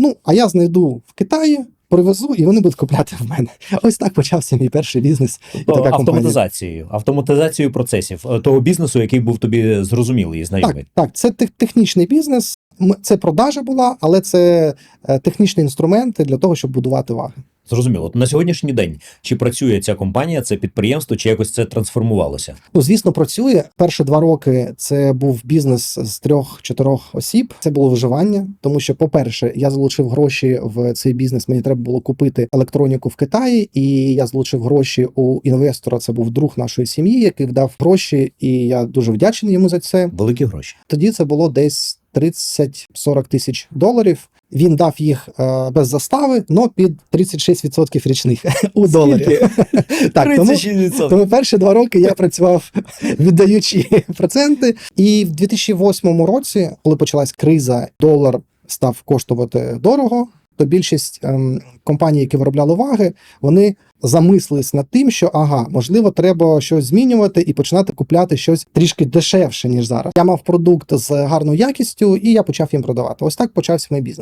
Ну, а я знайду в Китаї, привезу, і вони будуть купляти в мене. Ось так почався мій перший бізнес. І Тобто така компанія. автоматизацією, автоматизацією процесів е, того бізнесу, який був тобі зрозумілий і знайомий. так, це технічний бізнес. Це продажа була, але це е, технічні інструменти для того, щоб будувати ваги. Зрозуміло. От На сьогоднішній день чи працює ця компанія, це підприємство, чи якось це трансформувалося? Ну, звісно, працює. Перші два роки це був бізнес з трьох-чотирьох осіб. Це було виживання, тому що, по-перше, я залучив гроші в цей бізнес. Мені треба було купити електроніку в Китаї, і я залучив гроші у інвестора. Це був друг нашої сім'ї, який вдав гроші, і я дуже вдячний йому за це. Великі гроші. Тоді це було десь 30-40 тисяч доларів. Він дав їх е, без застави, але під 36% річних у доларі. Так, тому, тому перші два роки я працював віддаючи проценти. І в 2008 році, коли почалась криза, долар став коштувати дорого. То більшість ем, компаній, які виробляли ваги, вони замислились над тим, що ага, можливо, треба щось змінювати і починати купляти щось трішки дешевше ніж зараз. Я мав продукт з гарною якістю, і я почав їм продавати. Ось так почався мій бізнес.